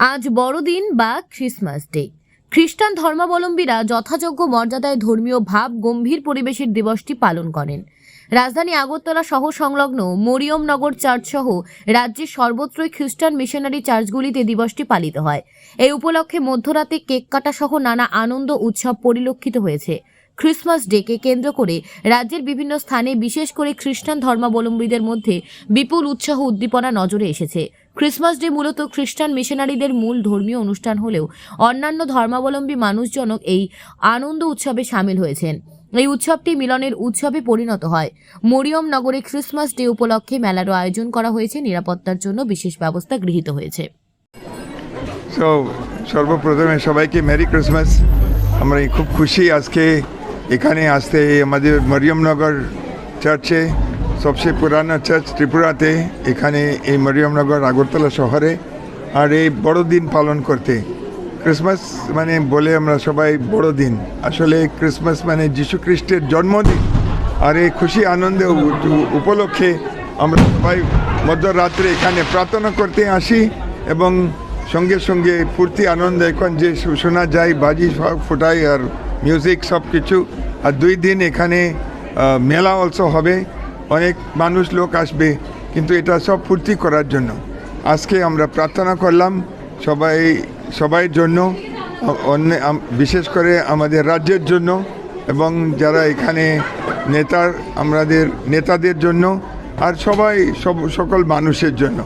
আজ বড়দিন বা ক্রিসমাস ডে খ্রিস্টান ধর্মাবলম্বীরা যথাযোগ্য মর্যাদায় ধর্মীয় ভাব গম্ভীর পরিবেশের দিবসটি পালন করেন। রাজধানী আগরতলা সহ সংলগ্ন মরিয়মনগর চার্চ সহ রাজ্যের সর্বত্রই খ্রিস্টান মিশনারি চার্চগুলিতে দিবসটি পালিত হয়। এই উপলক্ষে মধ্যরাতে কেক কাটা সহ নানা আনন্দ উৎসব পরিলক্ষিত হয়েছে। ক্রিসমাস ডেকে কেন্দ্র করে রাজ্যের বিভিন্ন স্থানে বিশেষ করে খ্রিস্টান ধর্মাবলম্বীদের মধ্যে বিপুল উৎসাহ উদ্দীপনা নজরে এসেছে। ক্রিসমাস ডে মূলত খ্রিস্টান মিশনারিদের মূল ধর্মীয় অনুষ্ঠান হলেও অন্যান্য ধর্মাবলম্বী মানুষজন এই আনন্দ উৎসবে সামিল হয়েছেন। এই উৎসবটি মিলনের উৎসবে পরিণত হয়। মরিয়ম নগরে ক্রিসমাস ডে উপলক্ষে মেলারও আয়োজন করা হয়েছে। নিরাপত্তার জন্য বিশেষ ব্যবস্থা গৃহীত হয়েছে। সো সর্বপ্রথমে সবাইকে মেরি ক্রিসমাস। আমরা খুব খুশি আজকে এখানে আসতে আমাদের মরিয়মনগর চার্চে সবচেয়ে পুরানো চার্চ ত্রিপুরাতে, এখানে এই মরিয়মনগর আগরতলা শহরে আর এই বড়দিন পালন করতে। ক্রিসমাস মানে বলে আমরা সবাই বড়দিন। আসলে ক্রিসমাস মানে যীশু খ্রিস্টের জন্মদিন। আর এই খুশি আনন্দে উপলক্ষে আমরা সবাই মধ্যরাত্রে এখানে প্রার্থনা করতে আসি এবং সঙ্গে সঙ্গে ফুর্তি আনন্দ এখন যে শোনা যায়, বাজি সব ফোটাই আর মিউজিক সব কিছু আর দুই দিন এখানে মেলা অলসো হবে। অনেক মানুষ লোক আসবে, কিন্তু এটা সব ফুর্তি করার জন্য। আজকে আমরা প্রার্থনা করলাম সবাই সবাই জন্য, অন্য বিশেষ করে আমাদের রাজ্যের জন্য এবং যারা এখানে নেতার, আমাদের নেতাদের জন্য আর সবাই, সব, সকল মানুষের জন্য।